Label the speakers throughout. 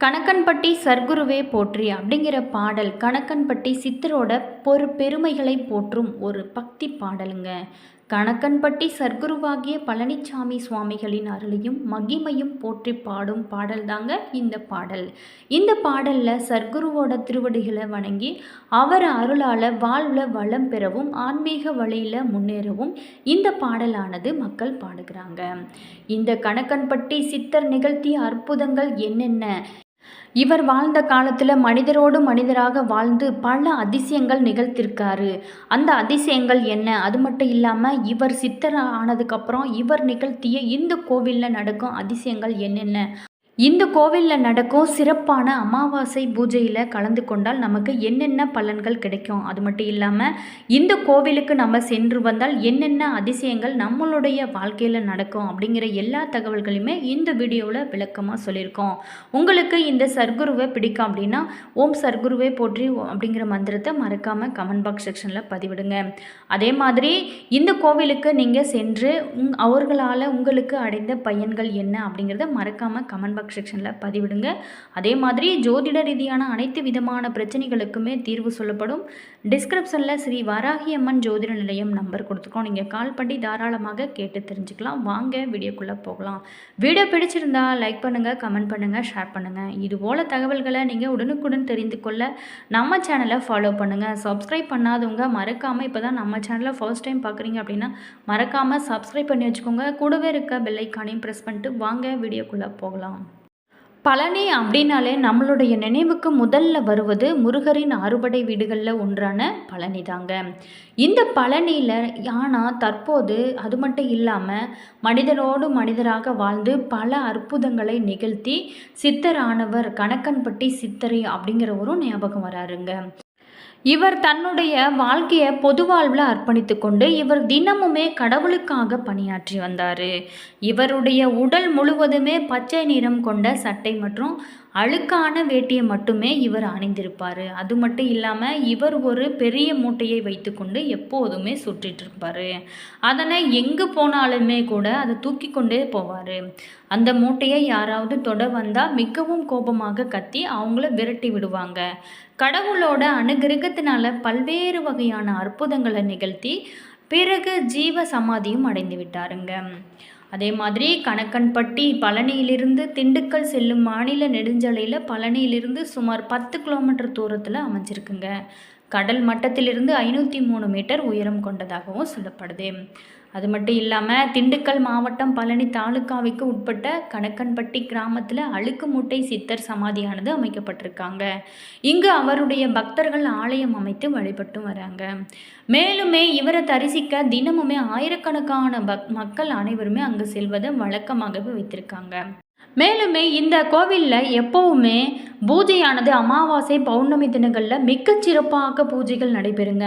Speaker 1: கணக்கன்பட்டி சர்க்குருவே போற்றி அப்படிங்கிற பாடல் கணக்கன்பட்டி சித்தரோட பொரு பெருமைகளை போற்றும் ஒரு பக்தி பாடலுங்க. கணக்கன்பட்டி சர்க்குருவாகிய பழனிச்சாமி சுவாமிகளின் அருளையும் மகிமையும் போற்றி பாடும் பாடல் தாங்க இந்த பாடல். இந்த பாடலில் சர்க்குருவோட திருவடிகளை வணங்கி அவர் அருளால் வாழ்வில் வளம் பெறவும் ஆன்மீக வழியில் முன்னேறவும் இந்த பாடலானது மக்கள் பாடுகிறாங்க. இந்த கணக்கன்பட்டி சித்தர் நிகழ்த்திய அற்புதங்கள் என்னென்ன? இவர் வாழ்ந்த காலத்தில் மனிதரோடு மனிதராக வாழ்ந்து பல அதிசயங்கள் நிகழ்த்திருக்காரு. அந்த அதிசயங்கள் என்ன? அது மட்டும் இல்லாமல் இவர் சித்தர் ஆனதுக்கப்புறம் இவர் நிகழ்த்திய இந்த கோவிலில் நடக்கும் அதிசயங்கள் என்னென்ன? இந்த கோவிலில் நடக்கும் சிறப்பான அமாவாசை பூஜையில் கலந்து கொண்டால் நமக்கு என்னென்ன பலன்கள் கிடைக்கும்? அது மட்டும் இல்லாமல் இந்த கோவிலுக்கு நம்ம சென்று வந்தால் என்னென்ன அதிசயங்கள் நம்மளுடைய வாழ்க்கையில் நடக்கும் அப்படிங்கிற எல்லா தகவல்களையுமே இந்த வீடியோவில் விளக்கமாக சொல்லியிருக்கோம். உங்களுக்கு இந்த சர்க்குருவை பிடிக்கும் அப்படின்னா ஓம் சர்க்குருவே போற்றி அப்படிங்கிற மந்திரத்தை மறக்காமல் கமெண்ட் பாக்ஸ் செக்ஷனில் பதிவிடுங்க. அதே மாதிரி இந்த கோவிலுக்கு நீங்கள் சென்று உங் அவர்களால் உங்களுக்கு அடைந்த பயன்கள் என்ன அப்படிங்கிறத மறக்காமல் கமெண்ட் பாக்ஸ் செக்ஷனில் பதிவிடுங்க. அதே மாதிரி ஜோதிட ரீதியான அனைத்து விதமான பிரச்சனைகளுக்குமே தீர்வு சொல்லப்படும். டிஸ்கிரிப்ஷனில் ஸ்ரீ வராகி அம்மன் ஜோதிட நிலையம் நம்பர் கொடுத்துருக்கோம். நீங்கள் கால் பண்ணி தாராளமாக கேட்டு தெரிஞ்சுக்கலாம். வாங்க வீடியோக்குள்ளே போகலாம். வீடியோ பிடிச்சிருந்தா லைக் பண்ணுங்கள் கமெண்ட் பண்ணுங்கள் ஷேர் பண்ணுங்கள் இது போல் தகவல்களை நீங்கள் உடனுக்குடன் தெரிந்து கொள்ள நம்ம சேனலை ஃபாலோ பண்ணுங்கள் சப்ஸ்கிரைப் பண்ணாதவங்க மறக்காமல் இப்போ தான் நம்ம சேனலை ஃபர்ஸ்ட் டைம் பார்க்குறீங்க அப்படின்னா மறக்காமல் சப்ஸ்கிரைப் பண்ணி வச்சுக்கோங்க. கூடவே இருக்க பெல்லைக்கானையும் ப்ரெஸ் பண்ணிட்டு வாங்க வீடியோக்குள்ளே போகலாம். பழனி அப்படின்னாலே நம்மளுடைய நினைவுக்கு முதல்ல வருவது முருகரின் அறுபடை வீடுகளில் ஒன்றான பழனி தாங்க. இந்த பழனியில் ஆனால் தற்போது அது மட்டும் இல்லாமல் மனிதனோடு மனிதராக வாழ்ந்து பல அற்புதங்களை நிகழ்த்தி சித்தரானவர் கணக்கன்பட்டி சித்தரை அப்படிங்கிறவரும் ஞாபகம் வராருங்க. இவர் தன்னுடைய வாழ்க்கையை பொது வாழ்வில் அர்ப்பணித்து கொண்டு இவர் தினமுமே கடவுளுக்காக பணியாற்றி வந்தார். இவருடைய உடல் முழுவதுமே பச்சை நிறம் கொண்ட சட்டை மற்றும் அழுக்கான வேட்டியை மட்டுமே இவர் அணிந்திருப்பார். அது மட்டும் இல்லாமல் இவர் ஒரு பெரிய மூட்டையை வைத்துக்கொண்டு எப்போதுமே சுற்றிட்டு இருப்பார் அதனை எங்கே போனாலுமே கூட அதை தூக்கி கொண்டே போவார். அந்த மூட்டையை யாராவது தொட வந்தால் மிகவும் கோபமாக கத்தி அவங்கள விரட்டி விடுவாங்க. கடவுளோட அனுகிரகத்தினால பல்வேறு வகையான அற்புதங்களை நிகழ்த்தி பிறகு ஜீவ சமாதியும் அடைந்து விட்டாருங்க. அதே மாதிரி கணக்கன்பட்டி பழனியிலிருந்து திண்டுக்கல் செல்லும் மாநில நெடுஞ்சாலையில் பழனியிலிருந்து சுமார் பத்து கிலோமீட்டர் தூரத்தில் அமைஞ்சிருக்குங்க. கடல் மட்டத்திலிருந்து ஐநூற்றி மூணு மீட்டர் உயரம் கொண்டதாகவும் சொல்லப்படுது. அது மட்டும் இல்லாமல் திண்டுக்கல் மாவட்டம் பழனி தாலுக்காவுக்கு உட்பட்ட கணக்கன்பட்டி கிராமத்தில் அழுக்கு மூட்டை சித்தர் சமாதியானது அமைக்கப்பட்டிருக்காங்க. இங்கு அவருடைய பக்தர்கள் ஆலயம் அமைத்து வழிபட்டும் வராங்க. மேலுமே இவரை தரிசிக்க தினமுமே ஆயிரக்கணக்கான பக் மக்கள் அனைவருமே அங்கு செல்வதை வழக்கமாகவே வைத்திருக்காங்க. மேலுமே இந்த கோவிலில் எப்போவுமே பூஜையானது அமாவாசை பௌர்ணமி தினங்களில் மிக்க சிறப்பாக பூஜைகள் நடைபெறுங்க.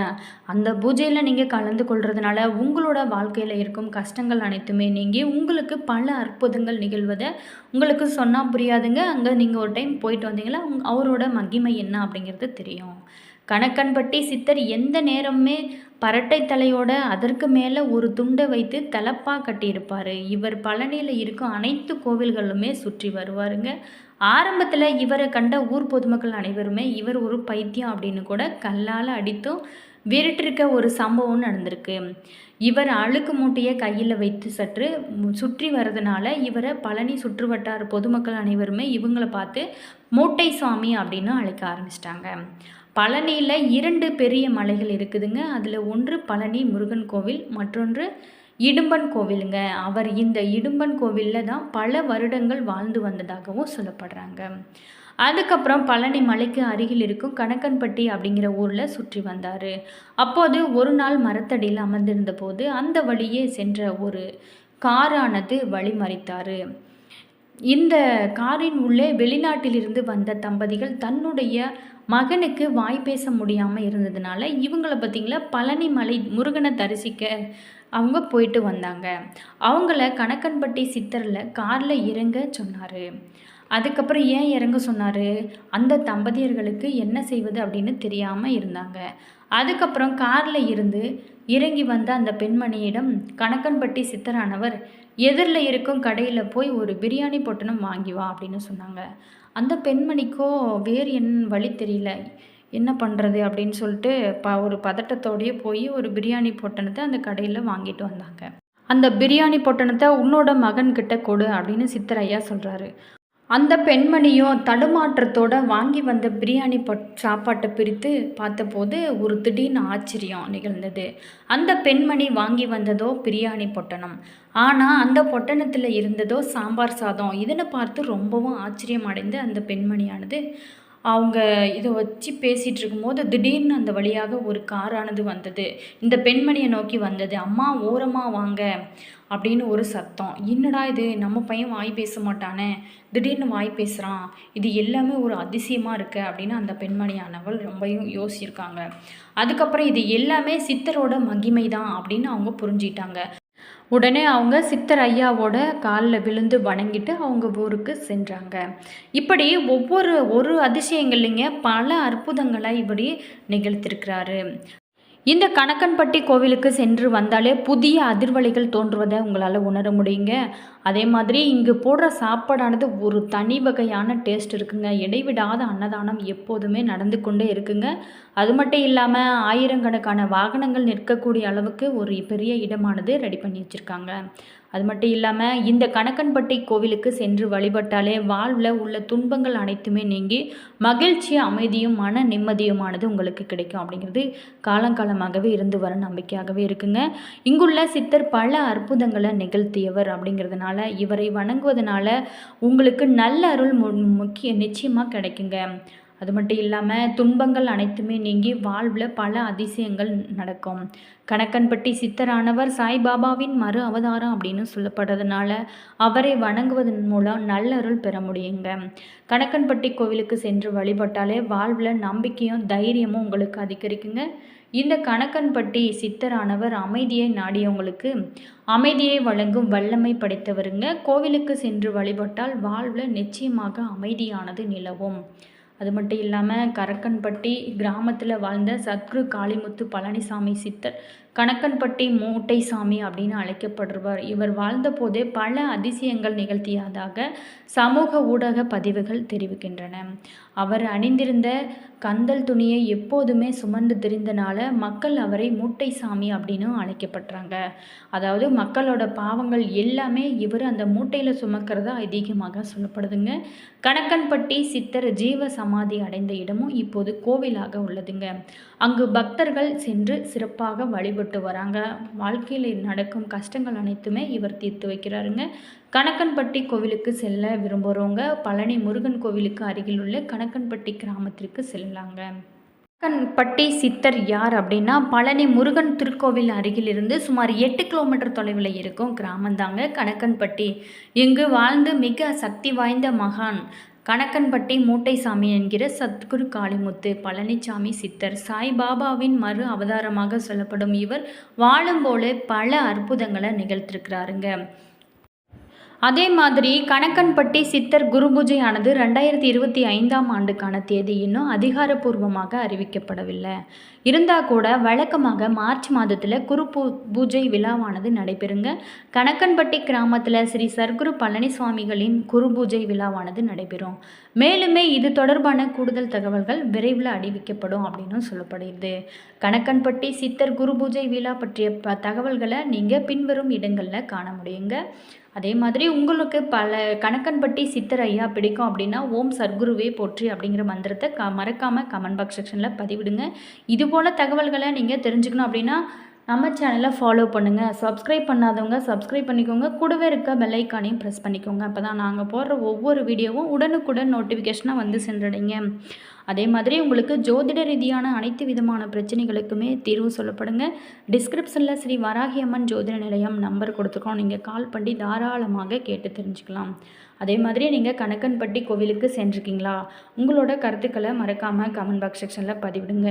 Speaker 1: அந்த பூஜையில் நீங்கள் கலந்து கொள்றதுனால உங்களோட வாழ்க்கையில் இருக்கும் கஷ்டங்கள் அனைத்துமே நீங்கி உங்களுக்கு பல அற்புதங்கள் நிகழ்வதை உங்களுக்கு சொன்னால் புரியாதுங்க. அங்கே நீங்கள் ஒரு டைம் போயிட்டு வந்தீங்களா அவரோட மகிமை என்ன அப்படிங்கிறது தெரியும். கணக்கன்பட்டி சித்தர் எந்த நேரமுமே பரட்டை தலையோட அதற்கு மேலே ஒரு துண்டை வைத்து தலப்பாக கட்டியிருப்பார். இவர் பழனியில் இருக்கும் அனைத்து கோவில்களுமே சுற்றி வருவாருங்க. ஆரம்பத்தில் இவரை கண்ட ஊர் பொதுமக்கள் அனைவருமே இவர் ஒரு பைத்தியம் அப்படின்னு கூட கல்லால் அடித்தும் விரட்டிருக்க ஒரு சம்பவம் நடந்திருக்கு. இவர் அழுக்கு மூட்டையை கையில் வைத்து சற்று சுற்றி வர்றதுனால இவரை பழனி சுற்றுவட்டார பொதுமக்கள் அனைவருமே இவங்களை பார்த்து மூட்டை சுவாமி அப்படின்னு அழைக்க ஆரம்பிச்சிட்டாங்க. பழனியில் இரண்டு பெரிய மலைகள் இருக்குதுங்க. அதில் ஒன்று பழனி முருகன் கோவில் மற்றொன்று இடும்பன் கோவிலுங்க. அவர் இந்த இடும்பன் கோவிலில் தான் பல வருடங்கள் வாழ்ந்து வந்ததாகவும் சொல்லப்படுறாங்க. அதுக்கப்புறம் பழனி மலைக்கு அருகில் இருக்கும் கணக்கன்பட்டி அப்படிங்கிற ஊரில் சுற்றி வந்தார். அப்போது ஒரு நாள் மரத்தடியில் அமர்ந்திருந்த போது அந்த வழியே சென்ற ஒரு காரானது வழிமறித்தார். இந்த காரின் உள்ளே வெளிநாட்டிலிருந்து வந்த தம்பதிகள் தன்னுடைய மகனுக்கு வாய் பேச முடியாமல் இருந்ததுனால இவங்கள பார்த்திங்களா பழனி மலை முருகனை தரிசிக்க அவங்க போயிட்டு வந்தாங்க. அவங்கள கணக்கன்பட்டி சித்தரில் காரில் இறங்க சொன்னார். அதுக்கப்புறம் ஏன் இறங்க சொன்னார்? அந்த தம்பதியர்களுக்கு என்ன செய்வது அப்படின்னு தெரியாமல் இருந்தாங்க. அதுக்கப்புறம் காரில் இருந்து இறங்கி வந்த அந்த பெண்மணியிடம் கணக்கன்பட்டி சித்தரானவர் எதிரில் இருக்கும் கடையில் போய் ஒரு பிரியாணி பொட்டணம் வாங்கி வா அப்படின்னு சொன்னாங்க. அந்த பெண்மணிக்கோ வேறு என் வழி தெரியல. என்ன பண்ணுறது அப்படின்னு சொல்லிட்டு ப ஒரு பதட்டத்தோடையே போய் ஒரு பிரியாணி பொட்டணத்தை அந்த கடையில் வாங்கிட்டு வந்தாங்க. அந்த பிரியாணி பொட்டணத்தை உன்னோட மகன்கிட்ட கொடு அப்படின்னு சித்தரையா சொல்கிறாரு அந்த பெண்மணியும் தடுமாற்றத்தோட வாங்கி வந்த பிரியாணி பொட் சாப்பாட்டை பிரித்து பார்த்தபோது ஒரு திடீர்னு ஆச்சரியம் நிகழ்ந்தது. அந்த பெண்மணி வாங்கி வந்ததோ பிரியாணி பொட்டணம். ஆனால் அந்த பொட்டணத்தில் இருந்ததோ சாம்பார் சாதம். இதனை பார்த்து ரொம்பவும் ஆச்சரியம் அடைந்த அந்த பெண்மணியானது அவங்க இதை வச்சு பேசிகிட்டு இருக்கும்போது திடீர்னு அந்த வழியாக ஒரு காரானது வந்தது. இந்த பெண்மணியை நோக்கி வந்தது அம்மா ஓரமாக வாங்க அப்படின்னு ஒரு சத்தம். என்னடா இது? நம்ம பையன் வாய் பேச மாட்டானே? திடீர்னு வாய் பேசுகிறான் இது எல்லாமே ஒரு அதிசயமாக இருக்குது அப்படின்னு அந்த பெண்மணியானவள் ரொம்பவும் யோசிச்சிருக்காங்க. அதுக்கப்புறம் இது எல்லாமே சித்தரோட மகிமை தான் அப்படின்னு அவங்க புரிஞ்சிட்டாங்க. உடனே அவங்க சித்தர் ஐயாவோட காலில் விழுந்து வணங்கிட்டு அவங்க ஊருக்கு சென்றாங்க. இப்படி ஒவ்வொரு ஒரு அதிசயங்கள்லைங்க பல அற்புதங்களை இப்படி நிகழ்த்திருக்கிறாரு. இந்த கணக்கன்பட்டி கோவிலுக்கு சென்று வந்தாலே புதிய அதிர்வலைகள் தோன்றுவதை உங்களால் உணர முடியுங்க. அதே மாதிரி இங்கு போடுற சாப்பாடானது ஒரு தனி வகையான டேஸ்ட் இருக்குங்க. இடைவிடாத அன்னதானம் எப்போதுமே நடந்து கொண்டே இருக்குங்க. அது மட்டும் இல்லாமல் ஆயிரக்கணக்கான வாகனங்கள் நிற்கக்கூடிய அளவுக்கு ஒரு பெரிய இடமானது ரெடி பண்ணி வச்சுருக்காங்க. அது மட்டும் இல்லாமல் இந்த கணக்கன்பட்டி கோவிலுக்கு சென்று வழிபட்டாலே வாழ்வில் உள்ள துன்பங்கள் அனைத்துமே நீங்கி மகிழ்ச்சி அமைதியும் மன நிம்மதியுமானது உங்களுக்கு கிடைக்கும் அப்படிங்கிறது காலங்காலமாகவே இருந்து வர நம்பிக்கையாகவே இருக்குங்க. இங்குள்ள சித்தர் பல அற்புதங்களை நிகழ்த்தியவர் அப்படிங்கிறதுனால இவரை வணங்குவதனால உங்களுக்கு நல்ல அருள் முக்கிய நிச்சயமாக கிடைக்குங்க. அது மட்டும் இல்லாமல் துன்பங்கள் அனைத்துமே நீங்கி வாழ்வில் பல அதிசயங்கள் நடக்கும். கணக்கன்பட்டி சித்தரானவர் சாய்பாபாவின் மறு அவதாரம் அப்படின்னு சொல்லப்படுறதுனால அவரை வணங்குவதன் மூலம் நல்லருள் பெற முடியுங்க. கணக்கன்பட்டி கோவிலுக்கு சென்று வழிபட்டாலே வாழ்வில் நம்பிக்கையும் தைரியமும் உங்களுக்கு அதிகரிக்குங்க. இந்த கணக்கன்பட்டி சித்தரானவர் அமைதியை நாடியவங்களுக்கு அமைதியை வழங்கும் வல்லமை படைத்தவருங்க. கோவிலுக்கு சென்று வழிபட்டால் வாழ்வில் நிச்சயமாக அமைதியானது நிலவும். அது மட்டும் இல்லாமல் கரக்கன்பட்டி கிராமத்தில் வாழ்ந்த சத்குரு காளிமுத்து பழனிசாமி சித்தர் கணக்கன்பட்டி மூட்டைசாமி அப்படின்னு அழைக்கப்படுவார் இவர் வாழ்ந்தபோதே பல அதிசயங்கள் நிகழ்த்தியதாக சமூக ஊடக பதிவுகள் தெரிவிக்கின்றன. அவர் அணிந்திருந்த கந்தல் துணியை எப்போதுமே சுமந்து திரிந்தனால மக்கள் அவரை மூட்டை சாமி அப்படின்னு அழைக்கப்படுறாங்க. அதாவது மக்களோட பாவங்கள் எல்லாமே இவர் அந்த மூட்டையில் சுமக்கிறதா ஐதீகமாக சொல்லப்படுதுங்க. கணக்கன்பட்டி சித்தர் ஜீவ சமாதி அடைந்த இடமும் இப்போது கோவிலாக உள்ளதுங்க. அங்கு பக்தர்கள் சென்று சிறப்பாக வழிபட்டு வராங்க. வாழ்க்கையில் நடக்கும் கஷ்டங்கள் அனைத்துமே இவர் தீர்த்து வைக்கிறாருங்க. கணக்கன்பட்டி கோவிலுக்கு செல்ல விரும்புகிறவங்க பழனி முருகன் கோவிலுக்கு அருகில் உள்ள கணக்கன்பட்டி கிராமத்திற்கு செல்லலாங்க. கணக்கன்பட்டி சித்தர் யார் அப்படின்னா பழனி முருகன் திருக்கோவில் அருகிலிருந்து சுமார் எட்டு கிலோமீட்டர் தொலைவில் இருக்கும் கிராமந்தாங்க கணக்கன்பட்டி. இங்கு வாழ்ந்து மிக சக்தி வாய்ந்த மகான். கணக்கன்பட்டி மூட்டைசாமி என்கிற சத்குரு காளிமுத்து பழனிசாமி சித்தர் சாய்பாபாவின் மறு அவதாரமாக சொல்லப்படும் இவர் வாழும் போல பல அற்புதங்களை நிகழ்த்திருக்கிறாருங்க. அதே மாதிரி கணக்கன்பட்டி சித்தர் குருபூஜையானது ரெண்டாயிரத்தி இருபத்தி ஐந்தாம் ஆண்டுக்கான தேதி இன்னும் அதிகாரப்பூர்வமாக அறிவிக்கப்படவில்லை. இருந்தால் கூட வழக்கமாக மார்ச் மாதத்தில் குரு பூஜை விழாவானது நடைபெறுங்க. கணக்கன்பட்டி கிராமத்தில் ஸ்ரீ சர்க்குரு பழனிசுவாமிகளின் குரு பூஜை விழாவானது நடைபெறும். மேலுமே இது தொடர்பான கூடுதல் தகவல்கள் விரைவில் அறிவிக்கப்படும் அப்படின்னு சொல்லப்படுகிறது. கணக்கன்பட்டி சித்தர் குரு பூஜை விழா பற்றிய ப தகவல்களை நீங்கள் பின்வரும் இடங்களில் காண முடியுங்க. அதே மாதிரி உங்களுக்கு பல கணக்கன்பட்டி சித்தர் ஐயா பிடிக்கும் அப்படின்னா ஓம் சர்க்குருவே போற்றி அப்படிங்கிற மந்திரத்தை க மறக்காமல் கமெண்ட் பாக்ஸ் செக்ஷனில் பதிவிடுங்க. இது போல் தகவல்களை நீங்கள் தெரிஞ்சுக்கணும் அப்படின்னா நம்ம சேனலை ஃபாலோ பண்ணுங்கள் சப்ஸ்கிரைப் பண்ணாதவங்க சப்ஸ்கிரைப் பண்ணிக்கோங்க. கூடவே இருக்க பெல்லைக்கானையும் ப்ரெஸ் பண்ணிக்கோங்க. அப்போ தான் நாங்கள் போடுற ஒவ்வொரு வீடியோவும் உடனுக்குடன் நோட்டிஃபிகேஷனாக வந்து சென்றடைங்க. அதே மாதிரி உங்களுக்கு ஜோதிட ரீதியான அனைத்து விதமான பிரச்சனைகளுக்குமே தீர்வு சொல்லப்படுங்க. டிஸ்கிரிப்ஷனில் ஸ்ரீ வராகி அம்மன் ஜோதிட நிலையம் நம்பர் கொடுத்துருக்கோம். நீங்கள் கால் பண்ணி தாராளமாக கேட்டு தெரிஞ்சுக்கலாம். அதே மாதிரி நீங்கள் கணக்கன்பட்டி கோவிலுக்கு சென்றிருக்கீங்களா? உங்களோட கருத்துக்களை மறக்காமல் கமெண்ட் பாக்ஸ் செக்ஷனில் பதிவிடுங்க.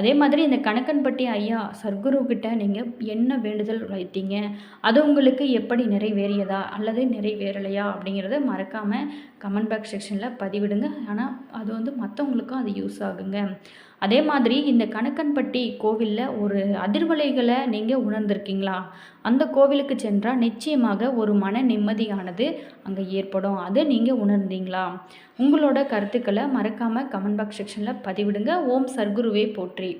Speaker 1: அதே மாதிரி இந்த கணக்கன்பட்டி ஐயா சர்க்குருக்கிட்ட நீங்கள் என்ன வேண்டுதல் வைத்தீங்க? அது உங்களுக்கு எப்படி நிறைவேறியதா? அல்லது நிறைவேறலையா? அப்படிங்கிறத மறக்காமல் கமெண்ட் பாக்ஸ் செக்ஷனில் பதிவிடுங்க. ஆனால் அது வந்து மற்றவங்களுக்கும் அது யூஸ் ஆகுங்க. அதே மாதிரி இந்த கணக்கன்பட்டி கோவிலில் ஒரு அதிர்வலைகளை நீங்கள் உணர்ந்திருக்கீங்களா? அந்த கோவிலுக்கு சென்றால் நிச்சயமாக ஒரு மன நிம்மதியானது அங்கே ஏற்படும். ஏற்படும் அதை நீங்கள் உணர்ந்தீங்களா? உங்களோட கருத்துக்களை மறக்காமல் கமெண்ட் பாக்ஸ் செக்ஷனில் பதிவிடுங்க. ஓம் சர்க்குருவே போற்றி.